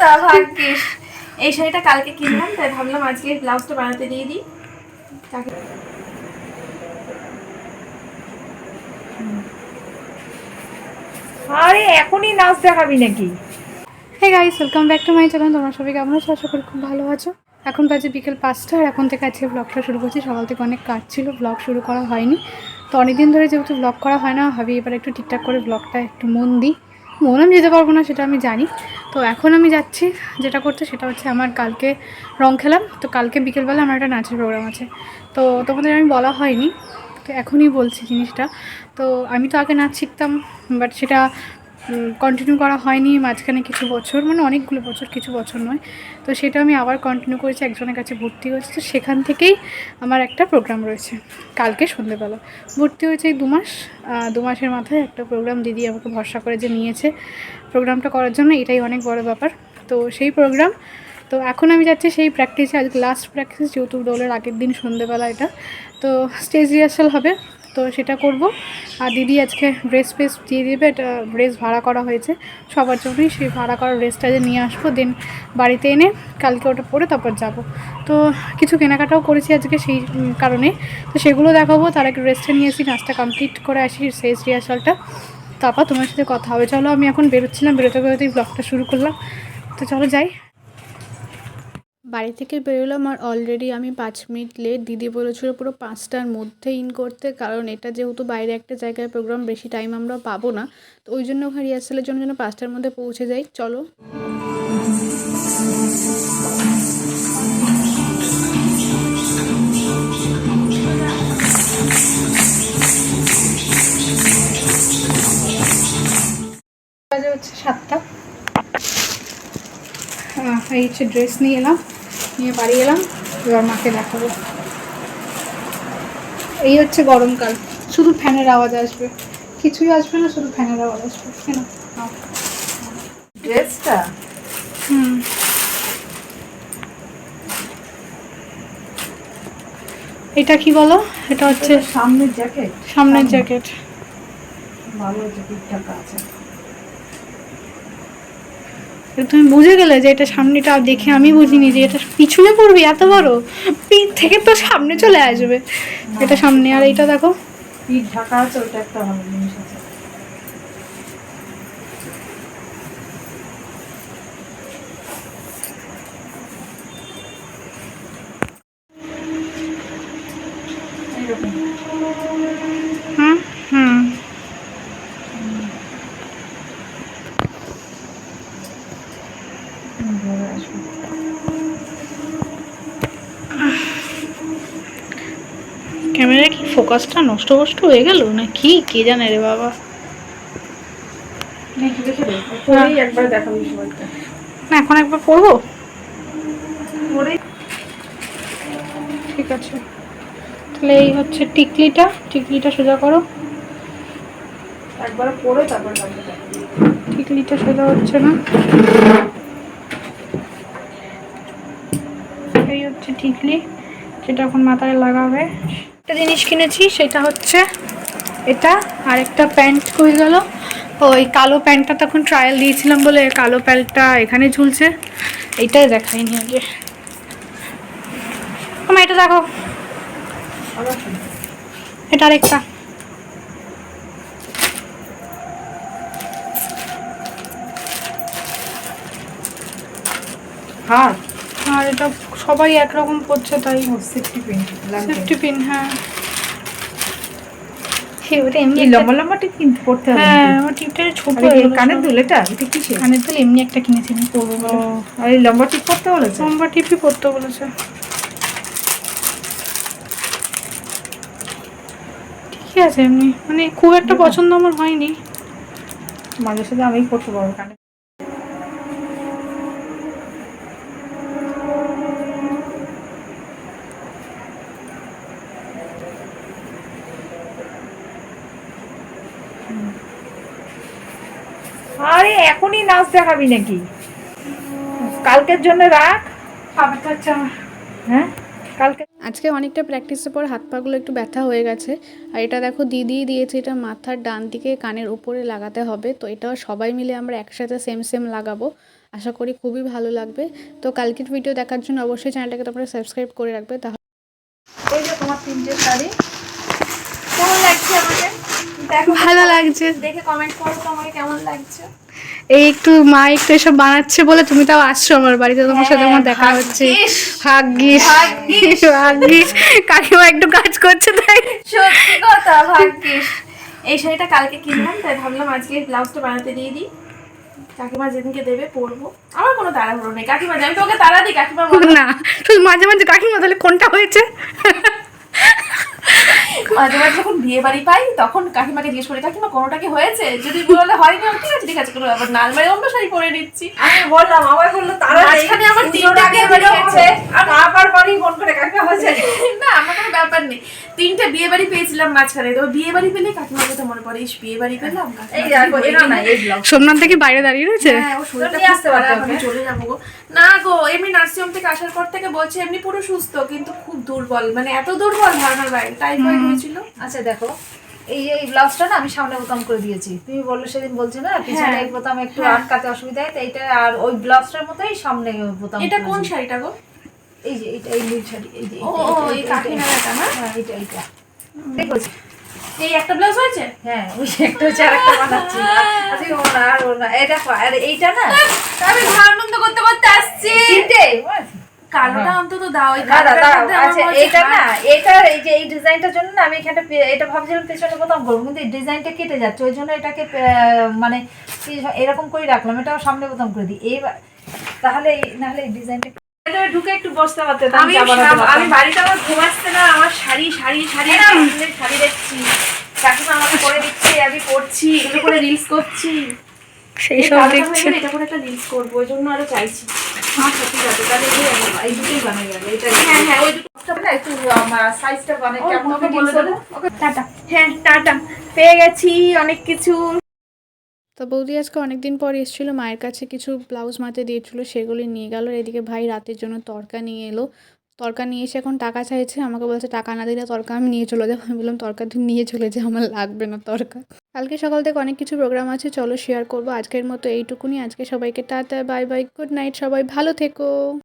তো ভাগ্যিস। এই শাড়িটা কালকে কিনলাম তাই ভাবলাম আজকে ব্লাউজটা বানাতে দিয়ে দিই। তাকে আরে এখনই নাচ দেখাবি নাকি? Hey guys welcome back to my channel তোমরা সবাই কেমন আছো? আশা করি খুব ভালো আছো। এখন বাজে বিকেল পাঁচটা আর এখন থেকে আজকে ব্লগটা শুরু করছি। সকাল থেকে অনেক কাজ ছিল ব্লগ শুরু করা হয়নি। তো অনেকদিন ধরে যেহেতু ব্লগ করা হয় না ভাবি এবার একটু ঠিকঠাক করে ব্লগটা একটু মন দিই। মন আমি যেতে পারব না সেটা আমি জানি। তো এখন আমি যাচ্ছি। যেটা করতে সেটা হচ্ছে আমার কালকে রং খেলাম। তো কালকে বিকেলবেলা আমার একটা নাচের প্রোগ্রাম আছে। তো তোমাদের আমি বলা হয়নি। তো এখনই বলছি জিনিসটা। তো আমি তো আগে নাচ শিখতাম বাট সেটা কন্টিনিউ করা হয়নি মাঝখানে কিছু বছর মানে অনেকগুলো বছর, কিছু বছর নয়। তো সেটা আমি আবার কন্টিনিউ করেছি, একজনের কাছে ভর্তি হয়েছে। তো সেখান থেকেই আমার একটা প্রোগ্রাম রয়েছে, কালকে সন্ধেবেলা। ভর্তি হয়েছে দু মাস দু মাসের মাথায় একটা প্রোগ্রাম দিদি আমাকে ভরসা করে যে নিয়েছে। প্রোগ্রামটা করার জন্য এটাই অনেক বড় ব্যাপার। তো সেই প্রোগ্রাম তো এখন আমি যাচ্ছি সেই প্র্যাকটিসে আজকে লাস্ট প্র্যাকটিস যেহেতু দোলের আগের দিন সন্ধেবেলা এটা। তো স্টেজ রিহার্সাল হবে। তো সেটা করব। আর দিদি আজকে ড্রেস ফ্রেস দিয়ে দেবে, এটা ড্রেস ভাড়া করা হয়েছে। সবার জন্যই সেই ভাড়া করা ড্রেসটা যে নিয়ে আসব, দেন বাড়িতে এনে কালকে ওটা পরে তারপর যাব। তো কিছু কেনাকাটাও করেছি আজকে সেই কারণে। তো সেগুলো দেখাবো, তার আগে ড্রেসটা নিয়ে আসি, নাচটা কমপ্লিট করে আসি শেষ রিহার্সালটা তারপর তোমার সাথে কথা হবে। চলো, আমি এখন বেরোচ্ছিলাম বেরোতে বেরোতেই ব্লগটা শুরু করলাম। তো চলো যাই। বাড়ি থেকে বেরোলাম আর অলরেডি আমি পাঁচ মিনিট লেট দিদি বলেছিল পুরো পাঁচটার মধ্যে ইন করতে। কারণ এটা যেহেতু বাইরে একটা জায়গায় প্রোগ্রাম বেশি টাইম আমরা পাবো না। তো ওই জন্য ওখানে রিহার্সালের জন্য যেন পাঁচটার মধ্যে পৌঁছে যাই। চলো। হচ্ছে সাতটা। এই হচ্ছে ড্রেস নিয়ে এলাম। নিয়ে বাড়ি এলাম এবার মাকে দেখাবো। এই হচ্ছে গরমকাল শুধু ফ্যানের আওয়াজ আসবে। কিছুই আসবে না শুধু ফ্যানের আওয়াজ আসবে। কেন? ড্রেসটা? হুম। এটা কি বলো? এটা হচ্ছে সামনের জ্যাকেট? সামনের জ্যাকেট। ভালো জ্যাকেট টাকা আছে তুমি বুঝে গেলে যে এটা সামনেটা দেখে আমি বুঝিনি যে এটা পিছনে পড়বি এত বড়। পিঠ থেকে তো সামনে চলে আসবে। এটা সামনে আর এইটা দেখো। পিঠ ঢাকা আছে ওটা একটা ভালো জিনিস আছে। হুম, ক্যামেরা কি ফোকাসটা নষ্ট নষ্ট হয়ে গেল? না কি? কে জানে রে বাবা? সবাইকে না এখন একবার পড়ব? ঠিক আছে। তাহলে এই হচ্ছে টিকলিটা। টিকলিটা সোজা করো। একবার পরে তারপর টিকলিটা সোজা হচ্ছে না। এই হচ্ছে টিকলি যেটা এখন মাথায় লাগাবে। একটা জিনিস কিনেছি, সেটা হচ্ছে এটা। আর একটা প্যান্ট হয়ে গেল। ওই কালো প্যান্টটা তখন ট্রায়াল দিয়েছিলাম বলে কালো প্যান্টটা এখানে ঝুলছে। এইটাই দেখাইনি আগে। তোমার এটা দেখো। এটা আরেকটা। হাত আর এটা সবাই একরকম করছে তাই সেফটি পিন সেফটি পিন হ্যাঁ। এমনি লম্বা লম্বা টিপ কিন্তু পড়তে হবে হ্যাঁ আমার টিপটা ছোট হয়ে কানের সব। দুল এটা এটা কিসের? কানের দুল এমনি একটা কিনেছি আমি। পরবো আর এই লম্বা টিপ পড়তে বলেছে? লম্বা টিপই পরতে বলেছে। ঠিকই আছে এমনি। মানে খুব একটা পছন্দ আমার হয়নি। মাঝে সাথে আমি পড়তে পারব কানে আরে এখনই নাচ দেখাবি নাকি? কালকের জন্য রাখ। আমার হ্যাঁ? কালকে আজকে অনেকটা প্র্যাকটিসের পর হাত পাগুলো একটু ব্যথা হয়ে গেছে। আর এটা দেখো দিদি দিয়েছে এটা মাথার ডান দিকে কানের উপরে লাগাতে হবে। তো এটাও সবাই মিলে আমরা একসাথে সেম সেম লাগাবো। আশা করি খুবই ভালো লাগবে। তো কালকের ভিডিও দেখার জন্য অবশ্যই চ্যানেলটাকে তোমরা সাবস্ক্রাইব করে রাখবে তাহলে এই যে তোমার তিনটে শাড়ি কেমন লাগছে আমাকে দেখো ভালো লাগছে। দেখে কমেন্ট করো তো আমাকে কেমন লাগছে। এই একটু মা একটু এসব বানাচ্ছে বলে তুমি তাও আসছো আমার বাড়িতে তোমার সাথে আমার দেখা হচ্ছে। ভাগ্যিস। ভাগ্যিস। কাকিমা একটু কাজ করছে তাই। সত্যি কথা ভাগ্যিস। এই শাড়িটা কালকে কিনলাম তাই ভাবলাম আজকে ব্লাউজটা বানাতে দিয়ে দিই। কাকিমা যেদিনকে দেবে পরবো। আমার কোনো তাড়াহুড়ো নেই। কাকিমা আমি তোকে তাড়া দিই কাকিমা না শুধু মাঝে মাঝে কাকিমা তাহলে কোনটা হয়েছে? মাঝে মাঝে যখন বিয়ে বাড়ি পাই তখন কাকিমাকে জিজ্ঞেস করি কাকিমা কোনোটা কি হয়েছে? যদি বলে হয়নি আমি, ঠিক আছে ঠিক আছে কোনো ব্যাপার না। আলমারি অন্য শাড়ি পরে নিচ্ছি। আমি বললাম আমার বলল তারা মাঝখানে আমার তিনটে বিয়ে বাড়ি হয়েছে। আর আবার পরেই ফোন করে কাকিমা হয়েছে। না আমার কোনো ব্যাপার নেই। তিনটে বিয়ে বাড়ি পেয়েছিলাম মাঝখানে। তো বিয়ে বাড়ি পেলে কাকিমার কথা মনে পড়ে ইস বিয়ে বাড়ি পেলাম এই দেখো এরা না। এই ব্লাউজ সোমনাথ দেখি বাইরে দাঁড়িয়ে রয়েছে? হ্যাঁ ও আসতে চলে যাব গো। না গো এমনি নার্সিং হোম থেকে আসার পর থেকে বলছে এমনি পুরো সুস্থ কিন্তু খুব দুর্বল। মানে এত দুর্বল ধারণার বাইরে টাইফয়েড হয়েছিল আচ্ছা দেখো। এই এই ব্লাউজটা না আমি সামনে বোতাম করে দিয়েছি। তুমি বলল সেদিন বলছো না পিছনে হ্যাঁ। এই বোতাম একটু হ্যাঁ। আটকাতে অসুবিধা হয় তো এইটা আর ওই ব্লাউজটার মতোই সামনে বোতাম এটা কোন শাড়িটা গো? এই যে এইটা এই নীল শাড়ি এই যে ও এই এটা না? হ্যাঁ এইটা এইটা। দেখেছি এই একটা ব্লাউজ হয়েছে? হ্যাঁ ওই একটা হচ্ছে আর একটা বানাচ্ছি। আজকে ও না আর ও না। এই দেখো আর এইটা না আমি আনন্দ করতে করতে আসছি। তিনটে? কালোটা অন্তত দাও এই আমার আচ্ছা এটা না এটা এই যে এই ডিজাইনটার জন্য না আমি এখানটা পে- এটা ভাবছিলাম পেছনে বোতাম করব কিন্তু এই ডিজাইনটা কেটে যাচ্ছে ওই জন্য এটাকে মানে এরকম করে রাখলাম এটাও সামনে বোতাম করে দিই। এইবার তাহলে নাহলে এই ডিজাইনটা ঢুকে একটু বসতে পারতে আমি আমি বাড়িতে আমার ঘুমাচ্ছে না আমার শাড়ি শাড়ি শাড়ি শাড়ি দেখছি। কাকিমা আমাকে করে দিচ্ছে আমি পড়ছি এগুলো করে রিলস করছি। সেই সব কালোটা দেখছে। হয়ে এটা করে একটা রিলস করব ওই জন্য আরও চাইছি। আচ্ছা ঠিক আছে তাহলে এই দুটোই বানিয়ে যাবে এটা হ্যাঁ হ্যাঁ ওই দুটো না একটু আমার সাইজটা মানে কেমন ওকে বলে দেবো? টাটা। হ্যাঁ টাটা পেয়ে গেছি অনেক কিছু। তো বৌদি আজকে অনেকদিন পর এসেছিল মায়ের কাছে কিছু ব্লাউজ মাতে দিয়েছিলো সেগুলি নিয়ে গেল এদিকে ভাই রাতের জন্য তরকা নিয়ে এলো। তরকা নিয়ে এসে এখন টাকা চাইছে, আমাকে বলছে, টাকা না দিলে তরকা আমি নিয়ে চলে যাব। আমি বললাম, তরকা তুই নিয়ে চলে যা আমার লাগবে না তরকা। কালকে সকাল থেকে অনেক কিছু প্রোগ্রাম আছে, চলো শেয়ার করব। আজকের মতো এইটুকুনি। আজকে সবাইকে tata bye bye good night সবাই, ভালো থেকো।